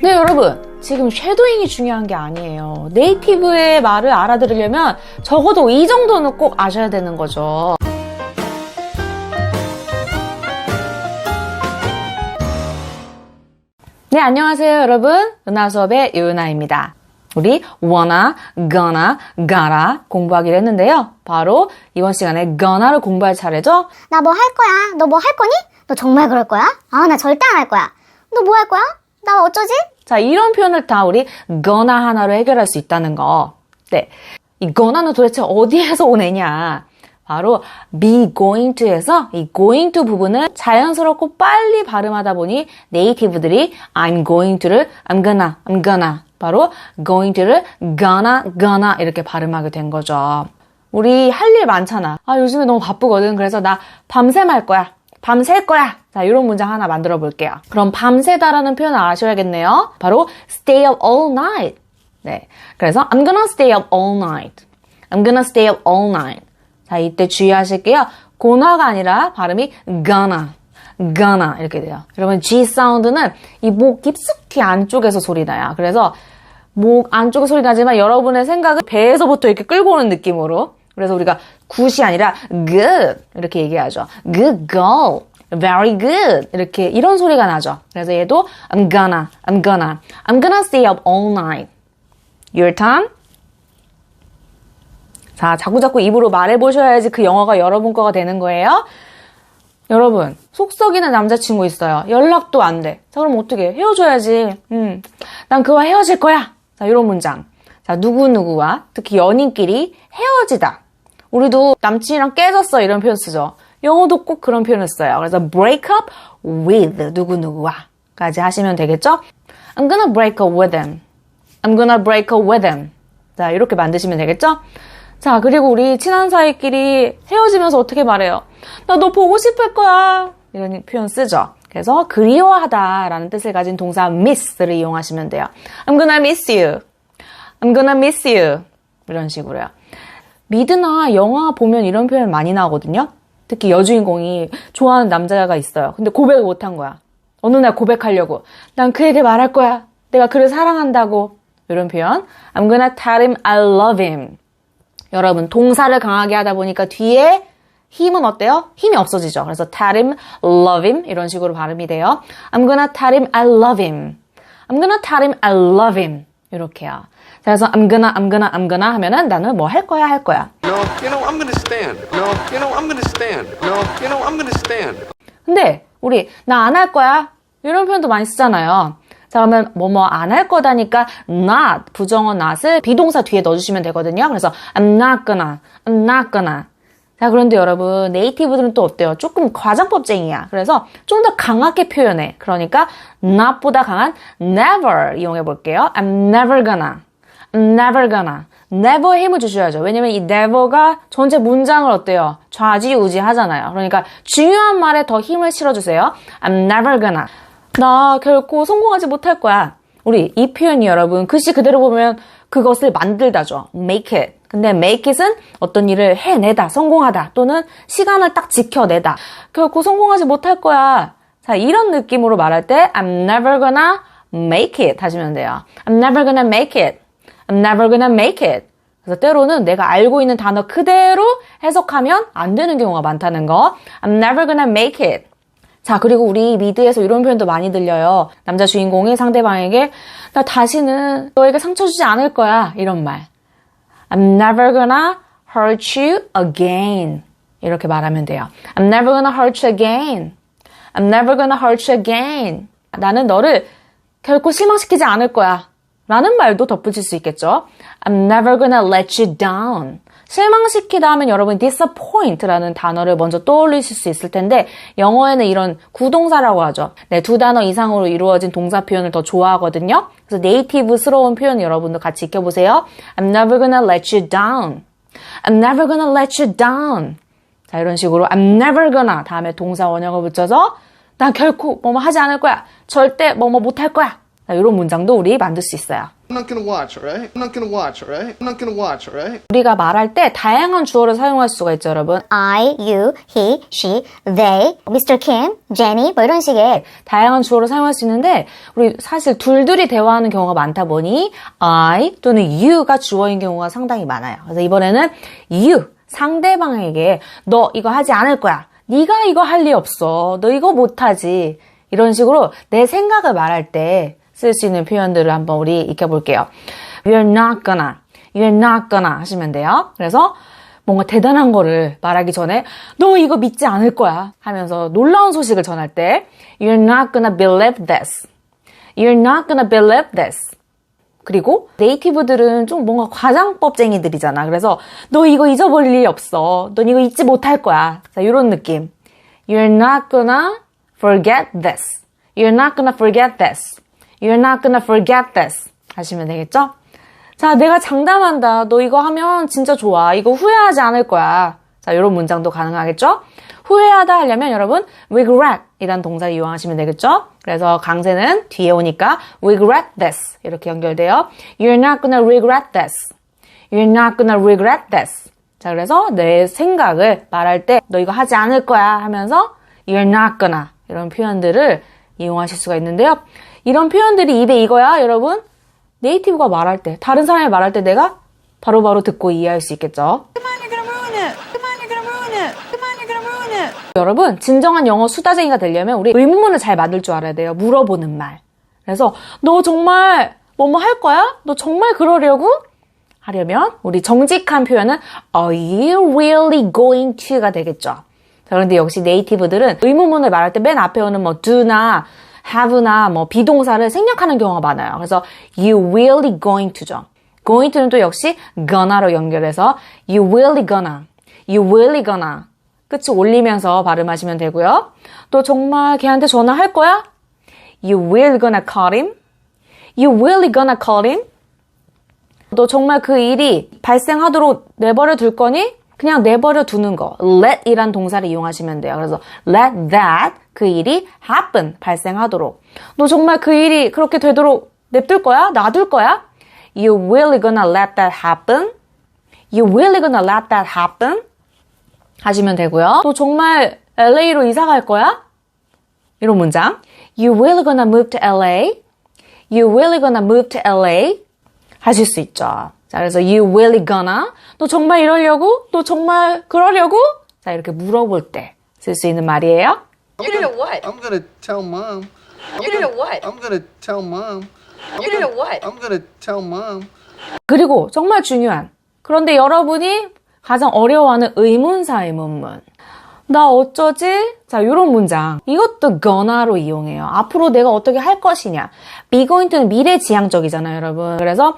네, 여러분. 지금 쉐도잉이 중요한 게 아니에요. 네이티브의 말을 알아들으려면 적어도 이 정도는 꼭 아셔야 되는 거죠. 네, 안녕하세요, 여러분. 은하 수업의 유은하입니다. 우리 wanna, gonna, gotta 공부하기로 했는데요. 바로 이번 시간에 gonna를 공부할 차례죠? 나 뭐 할 거야? 너 뭐 할 거니? 너 정말 그럴 거야? 아, 나 절대 안 할 거야. 너 뭐 할 거야? 나 어쩌지? 자, 이런 표현을 다 우리 gonna 하나로 해결할 수 있다는 거. 네. 이 gonna는 도대체 어디에서 오느냐? 바로 be going to에서 이 going to 부분을 자연스럽고 빨리 발음하다 보니 네이티브들이 I'm going to를 I'm gonna, I'm gonna 바로 going to를 gonna, gonna 이렇게 발음하게 된 거죠. 우리 할 일 많잖아. 아, 요즘에 너무 바쁘거든. 그래서 나 밤샘 할 거야. 밤샐 거야. 자, 이런 문장 하나 만들어 볼게요. 그럼 밤새다라는 표현을 아셔야겠네요. 바로 stay up all night. 네. 그래서 I'm gonna stay up all night. I'm gonna stay up all night. 자, 이때 주의하실게요. 고나가 아니라 발음이 gonna. gonna 이렇게 돼요. 여러분 G 사운드는 이 목 깊숙이 안쪽에서 소리 나요. 그래서 목 안쪽에 소리 나지만 여러분의 생각은 배에서부터 이렇게 끌고 오는 느낌으로 그래서 우리가 굿이 아니라 good 이렇게 얘기하죠. good girl, very good 이렇게 이런 소리가 나죠. 그래서 얘도 I'm gonna, I'm gonna, I'm gonna stay up all night. Your turn. 자, 자꾸자꾸 입으로 말해보셔야지 그 영어가 여러분 거가 되는 거예요. 여러분, 속 썩이는 남자친구 있어요. 연락도 안 돼. 자, 그럼 어떻게? 헤어져야지. 음, 난 그와 헤어질 거야. 자, 이런 문장. 자, 누구누구와, 특히 연인끼리 헤어지다. 우리도 남친이랑 깨졌어. 이런 표현 쓰죠. 영어도 꼭 그런 표현을 써요. 그래서 break up with 누구누구와 까지 하시면 되겠죠? I'm gonna break up with them. I'm gonna break up with them. 자, 이렇게 만드시면 되겠죠? 자, 그리고 우리 친한 사이끼리 헤어지면서 어떻게 말해요? 나 너 보고 싶을 거야. 이런 표현 쓰죠. 그래서 그리워하다 라는 뜻을 가진 동사 miss를 이용하시면 돼요. I'm gonna miss you. I'm gonna miss you. 이런 식으로요. 미드나 영화 보면 이런 표현 많이 나오거든요. 특히 여주인공이 좋아하는 남자가 있어요. 근데 고백을 못한 거야. 어느 날 고백하려고. 난 그에게 말할 거야. 내가 그를 사랑한다고. 이런 표현. I'm gonna tell him I love him. 여러분, 동사를 강하게 하다 보니까 뒤에 힘은 어때요? 힘이 없어지죠. 그래서 tell him, love him 이런 식으로 발음이 돼요. I'm gonna tell him I love him. I'm gonna tell him I love him. 이렇게요. 자, 그래서 I'm gonna, I'm gonna, I'm gonna 하면은 나는 뭐 할 거야, 할 거야. No, you know, I'm gonna stand. No, you know, I'm gonna stand. No, you know, I'm gonna stand. 근데 우리 나 안 할 거야 이런 표현도 많이 쓰잖아요. 자 그러면 뭐 뭐 안 할 거다니까 not 부정어 not을 비동사 뒤에 넣어주시면 되거든요. 그래서 I'm not gonna, I'm not gonna. 자 그런데 여러분 네이티브들은 또 어때요? 조금 과장법쟁이야. 그래서 좀 더 강하게 표현해. 그러니까 not보다 강한 never 이용해 볼게요. I'm never gonna, never gonna. never 힘을 주셔야죠. 왜냐면 이 never가 전체 문장을 어때요? 좌지우지 하잖아요. 그러니까 중요한 말에 더 힘을 실어주세요. I'm never gonna. 나 결코 성공하지 못할 거야. 우리 이 표현이 여러분 글씨 그대로 보면 그것을 만들다죠. make it. 근데 make it은 어떤 일을 해내다, 성공하다 또는 시간을 딱 지켜내다. 결코 성공하지 못할 거야. 자, 이런 느낌으로 말할 때 I'm never gonna make it 하시면 돼요. I'm never gonna make it. I'm never gonna make it. 그래서 때로는 내가 알고 있는 단어 그대로 해석하면 안 되는 경우가 많다는 거. I'm never gonna make it. 자, 그리고 우리 미드에서 이런 표현도 많이 들려요. 남자 주인공이 상대방에게 나 다시는 너에게 상처 주지 않을 거야. 이런 말. I'm never gonna hurt you again. 이렇게 말하면 돼요. I'm never gonna hurt you again. I'm never gonna hurt you again. 나는 너를 결코 실망시키지 않을 거야. 라는 말도 덧붙일 수 있겠죠. I'm never gonna let you down. 실망시키다 하면 여러분 disappoint라는 단어를 먼저 떠올리실 수 있을 텐데 영어에는 이런 구동사라고 하죠. 네, 두 단어 이상으로 이루어진 동사 표현을 더 좋아하거든요. 그래서 네이티브스러운 표현 여러분도 같이 익혀보세요. I'm never gonna let you down. I'm never gonna let you down. 자, 이런 식으로 I'm never gonna 다음에 동사 원형을 붙여서 난 결코 뭐뭐 하지 않을 거야. 절대 뭐뭐 못할 거야. 자, 이런 문장도 우리 만들 수 있어요. I'm not gonna watch, alright? I'm not gonna watch, alright? I'm not gonna watch, alright? 우리가 말할 때 다양한 주어를 사용할 수가 있죠, 여러분. I, you, he, she, they, Mr. Kim, Jenny 뭐 이런 식의 다양한 주어를 사용할 수 있는데 우리 사실 둘둘이 대화하는 경우가 많다 보니 I 또는 you가 주어인 경우가 상당히 많아요. 그래서 이번에는 you 상대방에게 너 이거 하지 않을 거야. 네가 이거 할 리 없어. 너 이거 못하지. 이런 식으로 내 생각을 말할 때 쓸 수 있는 표현들을 한번 우리 익혀볼게요. You're not gonna, you're not gonna 하시면 돼요. 그래서 뭔가 대단한 거를 말하기 전에 너 이거 믿지 않을 거야 하면서 놀라운 소식을 전할 때 You're not gonna believe this. You're not gonna believe this. 그리고 네이티브들은 좀 뭔가 과장법쟁이들이잖아. 그래서 너 이거 잊어버릴 일이 없어. 넌 이거 잊지 못할 거야. 자, 이런 느낌. You're not gonna forget this. You're not gonna forget this. You're not gonna forget this. 하시면 되겠죠? 자, 내가 장담한다. 너 이거 하면 진짜 좋아. 이거 후회하지 않을 거야. 자, 이런 문장도 가능하겠죠? 후회하다 하려면 여러분 regret 이란 동사를 이용하시면 되겠죠? 그래서 강세는 뒤에 오니까 regret this 이렇게 연결돼요. You're not gonna regret this. You're not gonna regret this. 자, 그래서 내 생각을 말할 때 너 이거 하지 않을 거야 하면서 you're not gonna 이런 표현들을 이용하실 수가 있는데요. 이런 표현들이 입에 익어야 여러분 네이티브가 말할 때, 다른 사람이 말할 때 내가 바로 바로 듣고 이해할 수 있겠죠. 여러분, 진정한 영어 수다쟁이가 되려면 우리 의문문을 잘 만들 줄 알아야 돼요. 물어보는 말. 그래서 너 정말 뭐뭐 할 거야? 너 정말 그러려고? 하려면 우리 정직한 표현은 Are you really going to?가 되겠죠. 자, 그런데 역시 네이티브들은 의문문을 말할 때 맨 앞에 오는 뭐 do나 have나 뭐 비동사를 생략하는 경우가 많아요. 그래서 you really going to죠. going to는 또 역시 gonna로 연결해서 you really gonna, you really gonna 끝이 올리면서 발음하시면 되고요. 또 정말 걔한테 전화할 거야? You will gonna call him? You really gonna call him? 너 정말 그 일이 발생하도록 내버려 둘 거니? 그냥 내버려 두는 거. let 이란 동사를 이용하시면 돼요. 그래서 let that 그 일이 happen 발생하도록. 너 정말 그 일이 그렇게 되도록 냅둘 거야? 놔둘 거야? You really gonna let that happen? You really gonna let that happen? 하시면 되고요. 또 정말 LA로 이사 갈 거야? 이런 문장. You really gonna move to LA? You really gonna move to LA? 하실 수 있죠. 자, 그래서 you really gonna? 너 정말 이러려고? 너 정말 그러려고? 자, 이렇게 물어볼 때 쓸 수 있는 말이에요. You did a what? I'm gonna tell mom. You did a what? I'm gonna tell mom. You did a what? I'm gonna tell mom. 그리고 정말 중요한. 그런데 여러분이 가장 어려워하는 의문사 의 문문. 나 어쩌지? 자, 이런 문장. 이것도 gonna로 이용해요. 앞으로 내가 어떻게 할 것이냐. be goingto는 미래지향적이잖아요, 여러분. 그래서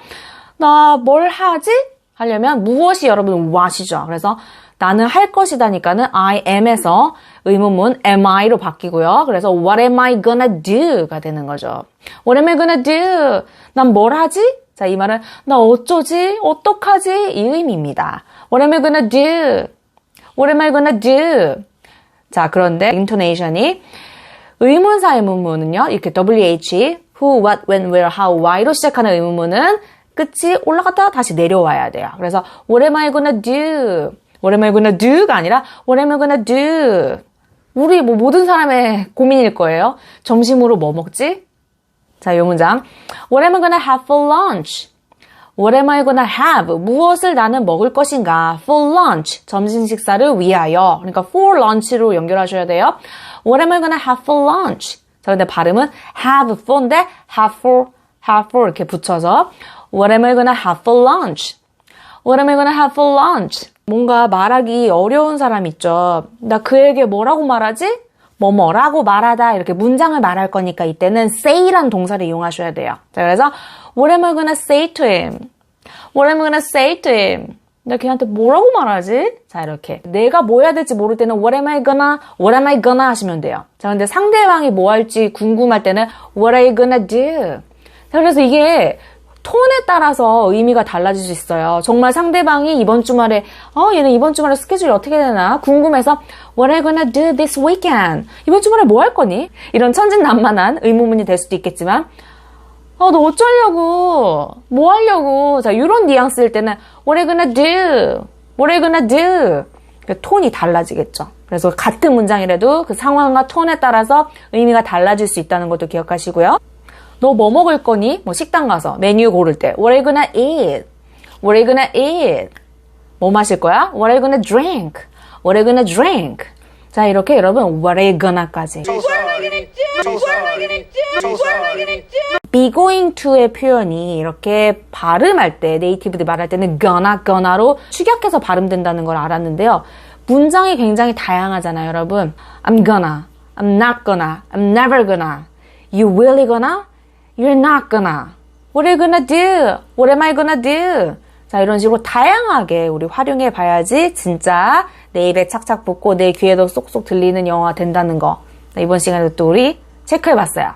나 뭘 하지? 하려면 무엇이 여러분 what이죠. 그래서 나는 할 것이다니까는 I am에서 의문문 am I로 바뀌고요. 그래서 what am I gonna do가 되는 거죠. What am I gonna do? 난 뭘 하지? 자, 이 말은 나 어쩌지? 어떡하지? 이 의미입니다. What am I gonna do? What am I gonna do? 자, 그런데 intonation이 의문사 의 문문은요. 이렇게 WH, who, what, when, where, how, why로 시작하는 의문문은 끝이 올라갔다 다시 내려와야 돼요. 그래서 what am I gonna do? What am I gonna do가 아니라 what am I gonna do? 우리 뭐 모든 사람의 고민일 거예요. 점심으로 뭐 먹지? 자, 이 문장. What am I gonna have for lunch? What am I gonna have? 무엇을 나는 먹을 것인가? For lunch. 점심 식사를 위하여. 그러니까 for lunch로 연결하셔야 돼요. What am I gonna have for lunch? 자, 근데 발음은 have for인데 have for, have for 이렇게 붙여서 What am I gonna have for lunch? What am I gonna have for lunch? 뭔가 말하기 어려운 사람 있죠. 나 그에게 뭐라고 말하지? 뭐뭐라고 말하다 이렇게 문장을 말할 거니까 이때는 say란 동사를 이용하셔야 돼요. 자, 그래서 What am I gonna say to him? What am I gonna say to him? 내가 걔한테 뭐라고 말하지? 자, 이렇게. 내가 뭐 해야 될지 모를 때는 what am I gonna, what am I gonna 하시면 돼요. 자, 근데 상대방이 뭐 할지 궁금할 때는 what are you gonna do? 자, 그래서 이게 톤에 따라서 의미가 달라질 수 있어요. 정말 상대방이 이번 주말에, 어, 얘는 이번 주말에 스케줄이 어떻게 되나? 궁금해서, what are you gonna do this weekend? 이번 주말에 뭐 할 거니? 이런 천진난만한 의문문이 될 수도 있겠지만, 아, 너 어쩌려고? 뭐 하려고? 자, 이런 뉘앙스일 때는 What are you gonna do? What are you gonna do? 그 톤이 달라지겠죠. 그래서 같은 문장이라도 그 상황과 톤에 따라서 의미가 달라질 수 있다는 것도 기억하시고요. 너 뭐 먹을 거니? 뭐 식당 가서 메뉴 고를 때 What are you gonna eat? What are you gonna eat? 뭐 마실 거야? What are you gonna drink? What are you gonna drink? 자, 이렇게 여러분 What are you gonna까지 be going to의 표현이 이렇게 발음할 때 네이티브들 말할 때는 gonna gonna로 축약해서 발음된다는 걸 알았는데요. 문장이 굉장히 다양하잖아요, 여러분. I'm gonna, I'm not gonna, I'm never gonna, you really gonna, you're not gonna, what are you gonna do, what am I gonna do. 자, 이런 식으로 다양하게 우리 활용해 봐야지 진짜 내 입에 착착 붙고 내 귀에도 쏙쏙 들리는 영어가 된다는 거. 자, 이번 시간에도 또 우리 체크해 봤어요.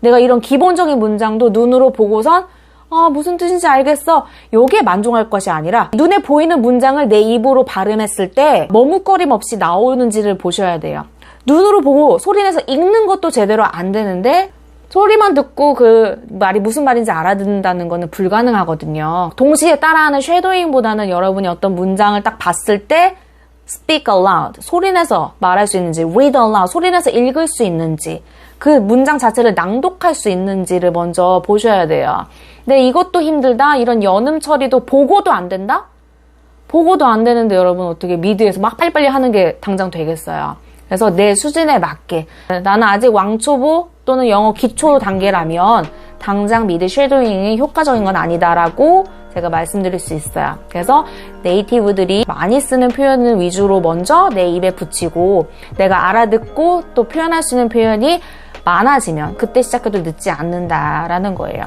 내가 이런 기본적인 문장도 눈으로 보고선 아, 무슨 뜻인지 알겠어. 요게 만족할 것이 아니라 눈에 보이는 문장을 내 입으로 발음했을 때 머뭇거림 없이 나오는지를 보셔야 돼요. 눈으로 보고 소리내서 읽는 것도 제대로 안 되는데 소리만 듣고 그 말이 무슨 말인지 알아듣는다는 거는 불가능하거든요. 동시에 따라하는 쉐도잉보다는 여러분이 어떤 문장을 딱 봤을 때 speak aloud 소리내서 말할 수 있는지 read aloud 소리내서 읽을 수 있는지 그 문장 자체를 낭독할 수 있는지를 먼저 보셔야 돼요. 근데 이것도 힘들다 이런 연음 처리도 보고도 안 된다? 보고도 안 되는데 여러분 어떻게 미드에서 막 빨리빨리 하는 게 당장 되겠어요. 그래서 내 수준에 맞게 나는 아직 왕초보 또는 영어 기초 단계라면 당장 미드 쉐도잉이 효과적인 건 아니다라고 제가 말씀드릴 수 있어요. 그래서 네이티브들이 많이 쓰는 표현을 위주로 먼저 내 입에 붙이고 내가 알아듣고 또 표현할 수 있는 표현이 많아지면 그때 시작해도 늦지 않는다라는 거예요.